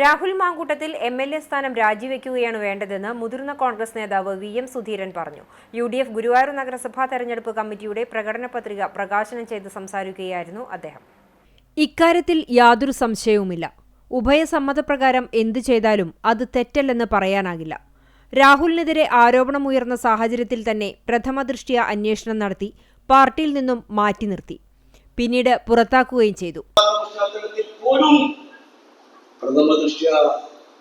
Rahul Mamkootathil M L A സ്ഥാനം രാജിവെക്കുകയാണ് വേണ്ടതെന്ന് മുതിർന്ന കോൺഗ്രസ് നേതാവ് വി എം സുധീരൻ പറഞ്ഞു. യു ഡി എഫ് ഗുരുവായൂർ നഗരസഭാ തെരഞ്ഞെടുപ്പ് കമ്മിറ്റിയുടെ പ്രകടന പത്രിക പ്രകാശനം ചെയ്ത് സംസാരിക്കുകയായിരുന്നു അദ്ദേഹം. ഇക്കാര്യത്തിൽ യാതൊരു സംശയവുമില്ല. ഉഭയസമ്മതപ്രകാരം എന്തു ചെയ്താലും അത് തെറ്റല്ലെന്ന് പറയാനാകില്ല. രാഹുലിനെതിരെ ആരോപണമുയർന്ന സാഹചര്യത്തിൽ തന്നെ പ്രഥമദൃഷ്ടിയ അന്വേഷണം നടത്തി പാർട്ടിയിൽ നിന്നും മാറ്റി നിർത്തി. പിന്നീട് പുറത്താക്കുകയും ചെയ്തു. പ്രഥമ ദൃഷ്ട്യ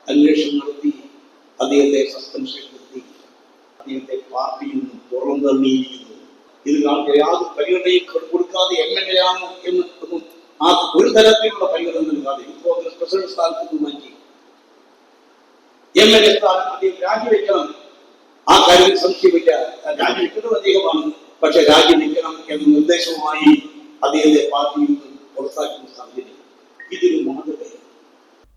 അന്വേഷണം നടത്തി അദ്ദേഹത്തെ സസ്പെൻഷനിലെത്തി അദ്ദേഹത്തെ പാർട്ടിയിൽ നിന്ന് പുറന്തള്ളിയിരിക്കുന്നു ഇത് കാണുക യാതൊരു പരിഗണനയും കൊടുക്കാതെ എം എൽ എ ആണ് എന്ന് ഒന്നും ആ ഒരു തരത്തിലുള്ള പരിഗണന നൽകാതെ ഇപ്പോൾ പ്രസിഡന്റ് സ്ഥാനത്ത് നിന്ന് മാറ്റി. എം എൽ എ സ്ഥാനം അദ്ദേഹം രാജിവെക്കണം. ആ കാര്യം സംശയമില്ല. രാജിവെക്കുന്നത് അദ്ദേഹമാണ്. പക്ഷെ രാജിവെക്കണം എന്ന നിർദ്ദേശവുമായി അദ്ദേഹത്തെ പാർട്ടിയിൽ നിന്ന് പുറത്താക്കുന്ന സാഹചര്യം ഇതൊരു മാതൃകയാണ്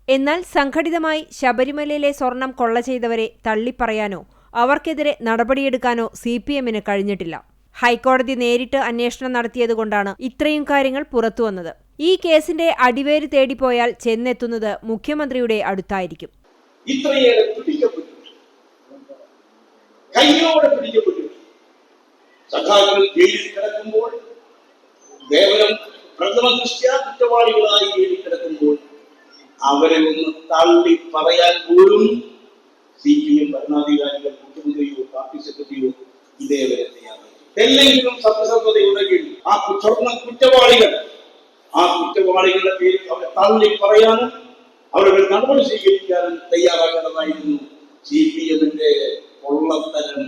എന്നാൽ സംഘടിതമായി ശബരിമലയിലെ സ്വർണം കൊള്ള ചെയ്തവരെ തള്ളിപ്പറയാനോ അവർക്കെതിരെ നടപടിയെടുക്കാനോ സി പി എമ്മിന് കഴിഞ്ഞിട്ടില്ല. ഹൈക്കോടതി നേരിട്ട് അന്വേഷണം നടത്തിയതുകൊണ്ടാണ് ഇത്രയും കാര്യങ്ങൾ പുറത്തുവന്നത്. ഈ കേസിന്റെ അടിവേര് തേടിപ്പോയാൽ ചെന്നെത്തുന്നത് മുഖ്യമന്ത്രിയുടെ അടുത്തായിരിക്കും. കയ്യോടെ കിടക്കുമ്പോൾ കുറ്റവാളികളായി കിടക്കുമ്പോൾ അവരെ ഒന്ന് തള്ളി പറയാൻ പോലും സി പി എം ഭരണാധികാരികൾ മുഖ്യമന്ത്രിയോ പാർട്ടി സെക്രട്ടറിയോ ഇതേവരെ തയ്യാറായി എന്തെങ്കിലും സത്യസന്ധതയുണ്ടെങ്കിൽ ആ സ്വർണ കുറ്റവാളികൾ ആ കുറ്റവാളികളുടെ പേരിൽ അവരെ തള്ളി പറയാനും അവരുടെ നടപടി സ്വീകരിക്കാനും തയ്യാറാക്കേണ്ടതായിരുന്നു സി പി എമ്മിന്റെ പൊള്ളത്തരം.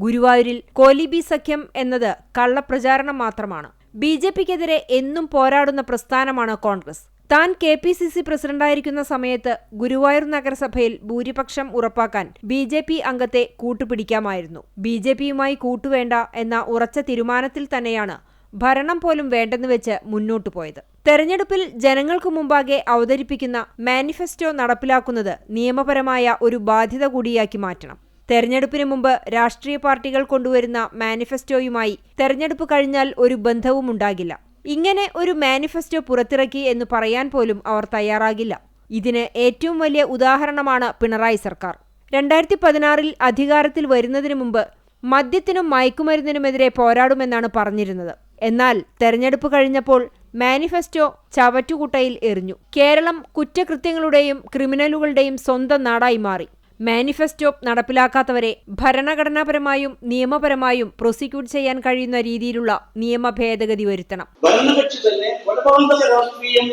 ഗുരുവായൂരിൽ കോലിബി സഖ്യം എന്നത് കള്ളപ്രചാരണം മാത്രമാണ്. ബി ജെ പിക്കെതിരെ എന്നും പോരാടുന്ന പ്രസ്ഥാനമാണ് കോൺഗ്രസ്. താൻ കെ പി സി സി പ്രസിഡന്റായിരിക്കുന്ന സമയത്ത് ഗുരുവായൂർ നഗരസഭയിൽ ഭൂരിപക്ഷം ഉറപ്പാക്കാൻ ബി ജെ പി അംഗത്തെ കൂട്ടുപിടിക്കാമായിരുന്നു. ബി ജെ പിയുമായി കൂട്ടുവേണ്ട എന്ന ഉറച്ച തീരുമാനത്തിൽ തന്നെയാണ് ഭരണം പോലും വേണ്ടെന്ന് വെച്ച് മുന്നോട്ടു പോയത്. തെരഞ്ഞെടുപ്പിൽ ജനങ്ങൾക്ക് മുമ്പാകെ അവതരിപ്പിക്കുന്ന മാനിഫെസ്റ്റോ നടപ്പിലാക്കുന്നത് നിയമപരമായ ഒരു ബാധ്യത കൂടിയാക്കി മാറ്റണം. തെരഞ്ഞെടുപ്പിന് മുമ്പ് രാഷ്ട്രീയ പാർട്ടികൾ കൊണ്ടുവരുന്ന മാനിഫെസ്റ്റോയുമായി തെരഞ്ഞെടുപ്പ് കഴിഞ്ഞാൽ ഒരു ബന്ധവും ഉണ്ടാകില്ല. ഇങ്ങനെ ഒരു മാനിഫെസ്റ്റോ പുറത്തിറക്കി എന്ന് പറയാൻ പോലും അവർ തയ്യാറാകില്ല. ഇതിന് ഏറ്റവും വലിയ ഉദാഹരണമാണ് പിണറായി സർക്കാർ. രണ്ടായിരത്തി പതിനാറിൽ അധികാരത്തിൽ വരുന്നതിന് മുമ്പ് മദ്യത്തിനും മയക്കുമരുന്നിനുമെതിരെ പോരാടുമെന്നാണ് പറഞ്ഞിരുന്നത്. എന്നാൽ തെരഞ്ഞെടുപ്പ് കഴിഞ്ഞപ്പോൾ മാനിഫെസ്റ്റോ ചവറ്റുകുട്ടയിൽ എറിഞ്ഞു. കേരളം കുറ്റകൃത്യങ്ങളുടെയും ക്രിമിനലുകളുടെയും സ്വന്തം നാടായി മാറി. മാനിഫെസ്റ്റോ നടപ്പിലാക്കാത്തവരെ ഭരണഘടനാപരമായും നിയമപരമായും പ്രോസിക്യൂട്ട് ചെയ്യാൻ കഴിയുന്ന രീതിയിലുള്ള നിയമ ഭേദഗതി വരുത്തണം. ഭരണകക്ഷി കൊലപാതക രാഷ്ട്രീയം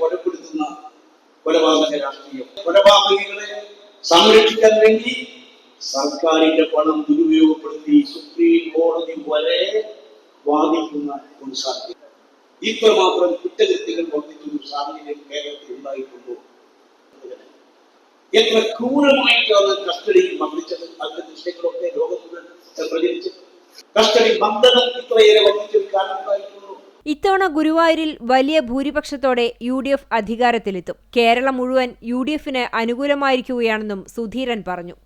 കൊലപ്പെടുത്തുന്ന കൊലപാതക രാഷ്ട്രീയം. കൊലപാതകികളെ സംരക്ഷിക്കാൻ വേണ്ടി സർക്കാരിന്റെ പണം ദുരുപയോഗപ്പെടുത്തി സുപ്രീം കോടതി വരെ വാദിക്കുന്ന ഒരു സാഹചര്യം. ഇത്രമാത്രം കുറ്റകൃത്യങ്ങൾ വർദ്ധിക്കുന്ന സാഹചര്യം കേരളത്തിൽ ഉണ്ടായിട്ടുണ്ടോ? എത്ര ക്രൂരമായിട്ടാണ് കസ്റ്റഡിയിൽ മർദ്ദിച്ചത് അതിന്റെ ദൃശ്യങ്ങളൊക്കെ ലോകം മുഴുവൻ പ്രചരിച്ചത് കസ്റ്റഡി മർദ്ദനം ഇത്രയേറെ വർദ്ധിച്ചൊരു കാരണം ഉണ്ടായിരുന്നു ഇത്തവണ ഗുരുവായൂരിൽ വലിയ ഭൂരിപക്ഷത്തോടെ യു ഡി എഫ് അധികാരത്തിലെത്തും. കേരളം മുഴുവൻ യു ഡി എഫിന് അനുകൂലമായിരിക്കുകയാണെന്നും സുധീരൻ പറഞ്ഞു.